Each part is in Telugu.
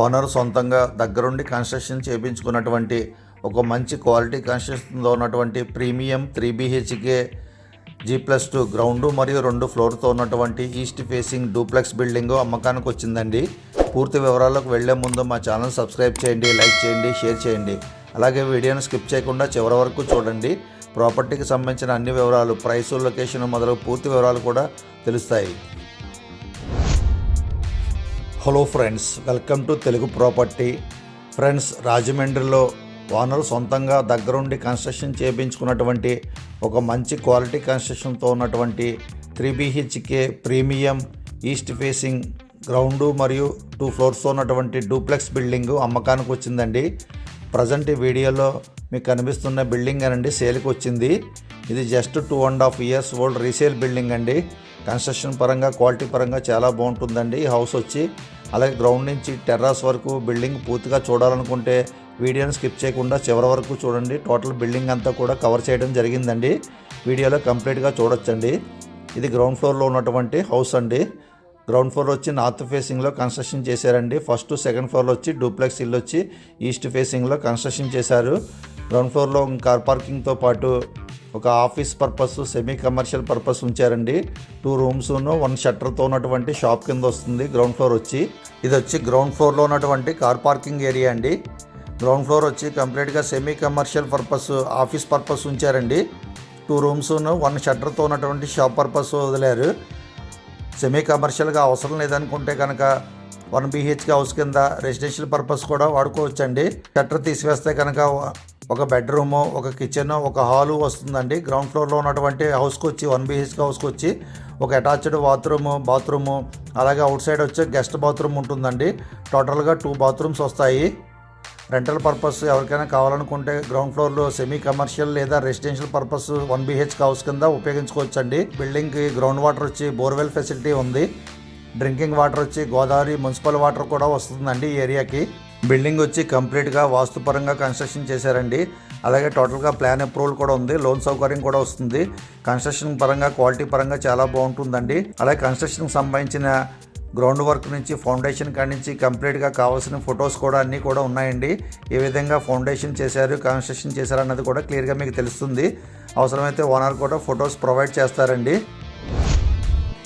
ఓనర్ సొంతంగా దగ్గరుండి కన్స్ట్రక్షన్ చేయించుకున్నటువంటి ఒక మంచి క్వాలిటీ కన్స్ట్రక్షన్తో ఉన్నటువంటి premium three BHK G plus two ground మరియు రెండు ఫ్లోర్తో ఉన్నటువంటి ఈస్ట్ ఫేసింగ్ డూప్లెక్స్ బిల్డింగ్ అమ్మకానికి వచ్చిందండి. పూర్తి వివరాలకు వెళ్ళే ముందు మా ఛానల్ సబ్స్క్రైబ్ చేయండి లైక్ చేయండి షేర్ చేయండి. అలాగే వీడియోను స్కిప్ చేయకుండా చివరి వరకు చూడండి. ప్రాపర్టీకి సంబంధించిన అన్ని వివరాలు ప్రైస్ లొకేషన్ మొదలగు పూర్తి వివరాలు కూడా తెలుస్తాయి. Hello friends welcome to Telugu property. Friends రాజమండ్రిలో ఓనర్ సొంతంగా దగ్గరుండి కన్స్ట్రక్షన్ చేయించుకున్నటువంటి ఒక మంచి క్వాలిటీ కన్స్ట్రక్షన్తో ఉన్నటువంటి three BHK premium east facing ground మరియు టూ ఫ్లోర్స్తో ఉన్నటువంటి డూప్లెక్స్ బిల్డింగ్ అమ్మకానికి వచ్చిందండి. ప్రజెంట్ ఈ వీడియోలో మీకు కనిపిస్తున్న బిల్డింగ్ అనండి సేల్కి వచ్చింది. ఇది just two and half years old resale building అండి. కన్స్ట్రక్షన్ పరంగా క్వాలిటీ పరంగా చాలా బాగుంటుందండి. ఈ హౌస్ వచ్చి అలాగే గ్రౌండ్ నుంచి టెర్రాస్ వరకు బిల్డింగ్ పూర్తిగా చూడాలనుకుంటే వీడియోని స్కిప్ చేయకుండా చివరి వరకు చూడండి. టోటల్ బిల్డింగ్ అంతా కూడా కవర్ చేయడం జరిగిందండి. వీడియోలో కంప్లీట్గా చూడొచ్చండి. ఇది గ్రౌండ్ ఫ్లోర్లో ఉన్నటువంటి హౌస్ అండి. గ్రౌండ్ ఫ్లోర్ వచ్చి నార్త్ ఫేసింగ్లో కన్స్ట్రక్షన్ చేశారండి. ఫస్ట్ సెకండ్ ఫ్లోర్లో వచ్చి డూప్లెక్స్ ఇల్లు వచ్చి ఈస్ట్ ఫేసింగ్లో కన్స్ట్రక్షన్ చేశారు. గ్రౌండ్ ఫ్లోర్లో కార్ పార్కింగ్తో పాటు ఒక office purpose semi commercial purpose ఉంచారండి. Two రూమ్స్ను వన్ షట్టర్తో ఉన్నటువంటి షాప్ కింద వస్తుంది గ్రౌండ్ ఫ్లోర్ వచ్చి. ఇది వచ్చి గ్రౌండ్ ఫ్లోర్లో ఉన్నటువంటి కార్ పార్కింగ్ ఏరియా అండి. గ్రౌండ్ ఫ్లోర్ వచ్చి కంప్లీట్గా semi commercial purpose office purpose ఉంచారండి. Two రూమ్స్ను వన్ షట్టర్తో ఉన్నటువంటి షాప్ పర్పస్ వదిలారు. సెమీ కమర్షియల్గా అవసరం లేదనుకుంటే కనుక వన్ బీహెచ్కే హౌస్ కింద రెసిడెన్షియల్ పర్పస్ కూడా వాడుకోవచ్చండి. షట్టర్ తీసివేస్తే కనుక ఒక బెడ్రూము ఒక కిచెన్ ఒక హాలు వస్తుందండి. గ్రౌండ్ ఫ్లోర్లో ఉన్నటువంటి హౌస్కి వచ్చి వన్ బీహెచ్కే హౌస్కి వచ్చి ఒక అటాచ్డ్ బాత్రూము బాత్రూము అలాగే అవుట్ సైడ్ వచ్చి గెస్ట్ బాత్రూమ్ ఉంటుందండి. టోటల్గా టూ బాత్రూమ్స్ వస్తాయి. రెంటల్ పర్పస్ ఎవరికైనా కావాలనుకుంటే గ్రౌండ్ ఫ్లోర్లో సెమీ కమర్షియల్ లేదా residential purpose one BH house కింద ఉపయోగించుకోవచ్చండి. బిల్డింగ్కి గ్రౌండ్ వాటర్ వచ్చి బోర్వెల్ ఫెసిలిటీ ఉంది. డ్రింకింగ్ వాటర్ వచ్చి గోదావరి మున్సిపల్ వాటర్ కూడా వస్తుందండి ఈ ఏరియాకి బిల్డింగ్ వచ్చి కంప్లీట్గా వాస్తుపరంగా కన్స్ట్రక్షన్ చేశారండి. అలాగే టోటల్గా ప్లాన్ అప్రూవల్ కూడా ఉంది. లోన్ సౌకర్యం కూడా వస్తుంది. కన్స్ట్రక్షన్ పరంగా క్వాలిటీ పరంగా చాలా బాగుంటుందండి. అలాగే కన్స్ట్రక్షన్కి సంబంధించిన గ్రౌండ్ వర్క్ నుంచి ఫౌండేషన్ కాడి నుంచి కంప్లీట్గా కావాల్సిన ఫొటోస్ కూడా అన్నీ కూడా ఉన్నాయండి. ఏ విధంగా ఫౌండేషన్ చేశారు కన్స్ట్రక్షన్ చేశారు అన్నది కూడా క్లియర్గా మీకు తెలుస్తుంది. అవసరమైతే ఓనర్ కూడా ఫొటోస్ ప్రొవైడ్ చేస్తారండి.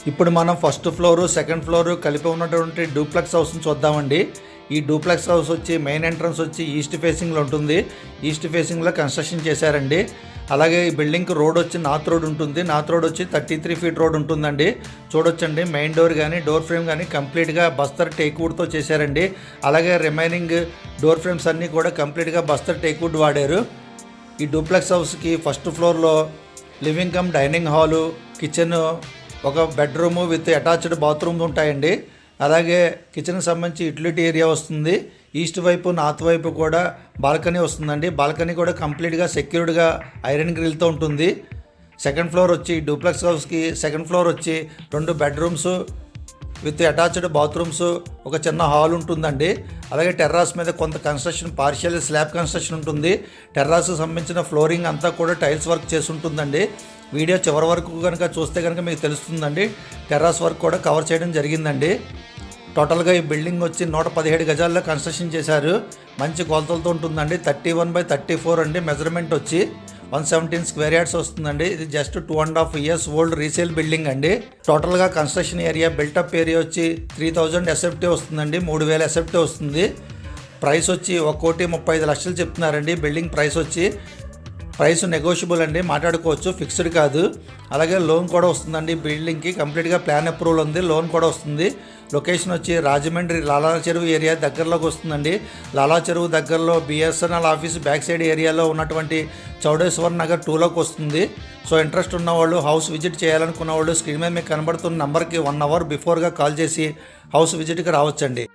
ఇప్పుడు మనం ఫస్ట్ ఫ్లోరు సెకండ్ ఫ్లోర్ కలిపి ఉన్నటువంటి డూప్లెక్స్ హౌస్ని చూద్దామండి. ఈ డూప్లెక్స్ హౌస్ వచ్చి మెయిన్ ఎంట్రన్స్ వచ్చి ఈస్ట్ ఫేసింగ్లో ఉంటుంది. ఈస్ట్ ఫేసింగ్లో కన్స్ట్రక్షన్ చేశారండి. అలాగే ఈ బిల్డింగ్కి రోడ్ వచ్చి నార్త్ రోడ్ ఉంటుంది. నార్త్ రోడ్ వచ్చి థర్టీ త్రీ ఫీట్ రోడ్ ఉంటుందండి. చూడొచ్చండి. మెయిన్ డోర్ కానీ డోర్ ఫ్రేమ్ కానీ కంప్లీట్గా బస్తర్ టేక్వుడ్తో చేశారండి. అలాగే రిమైనింగ్ డోర్ ఫ్రేమ్స్ అన్నీ కూడా కంప్లీట్గా బస్తర్ టేక్వుడ్ వాడారు. ఈ డూప్లెక్స్ హౌస్కి ఫస్ట్ ఫ్లోర్లో living cum dining hall kitchen ఒక బెడ్రూము విత్ అటాచ్డ్ బాత్రూమ్ ఉంటాయండి. అలాగే కిచెన్కి సంబంధించి యూటిలిటీ ఏరియా వస్తుంది. ఈస్ట్ వైపు నార్త్ వైపు కూడా బాల్కనీ వస్తుందండి. బాల్కనీ కూడా కంప్లీట్గా సెక్యూర్డ్గా ఐరన్ గ్రిల్తో ఉంటుంది. సెకండ్ ఫ్లోర్ వచ్చి డూప్లెక్స్ హౌస్కి సెకండ్ ఫ్లోర్ వచ్చి రెండు బెడ్రూమ్స్ విత్ అటాచ్డ్ బాత్రూమ్స్ ఒక చిన్న హాల్ ఉంటుందండి. అలాగే టెర్రాస్ మీద కొంత కన్స్ట్రక్షన్ పార్షియల్ స్లాబ్ కన్స్ట్రక్షన్ ఉంటుంది. టెర్రాస్ సంబంధించిన ఫ్లోరింగ్ అంతా కూడా టైల్స్ వర్క్ చేసి ఉంటుందండి. వీడియో చివరి వరకు కనుక చూస్తే కనుక మీకు తెలుస్తుందండి. టెర్రాస్ వర్క్ కూడా కవర్ చేయడం జరిగిందండి. టోటల్గా ఈ బిల్డింగ్ వచ్చి నూట పదిహేడు గజాల్లో కన్స్ట్రక్షన్ చేశారు. మంచి కొలతలతో ఉంటుందండి. Thirty one by thirty four అండి మెజర్మెంట్ వచ్చి. వన్ సెవెంటీన్ స్క్వేర్ యార్డ్స్ వస్తుందండి. ఇది just two and half years old resale building అండి. టోటల్గా construction area built up area వచ్చి త్రీ థౌజండ్ ఎస్ఎఫ్టీ వస్తుందండి. మూడు వేల ఎస్ఎఫ్టీ వస్తుంది. ప్రైస్ వచ్చి ఒక కోటి ముప్పై ఐదు లక్షలు చెప్తున్నారండి. బిల్డింగ్ ప్రైస్ వచ్చి ప్రైస్ నెగోషియబుల్ అండి మాట్లాడుకోవచ్చు ఫిక్స్డ్ కాదు. అలాగే లోన్ కూడా వస్తుందండి బిల్డింగ్కి కంప్లీట్గా ప్లాన్ అప్రూవల్ ఉంది లోన్ కూడా వస్తుంది. లొకేషన్ వచ్చి రాజమండ్రి లాలా చెరువు ఏరియా దగ్గరలోకి వస్తుందండి. లాలా చెరువు దగ్గరలో బిఎస్ఎన్ఎల్ ఆఫీస్ బ్యాక్ సైడ్ ఏరియాలో ఉన్నటువంటి చౌడేశ్వర్ నగర్ టూలోకి వస్తుంది. సో ఇంట్రెస్ట్ ఉన్నవాళ్ళు హౌస్ విజిట్ చేయాలనుకున్న వాళ్ళు స్క్రీన్ మీద మీకు కనబడుతున్న నెంబర్కి వన్ అవర్ బిఫోర్గా కాల్ చేసి హౌస్ విజిట్కి రావచ్చండి.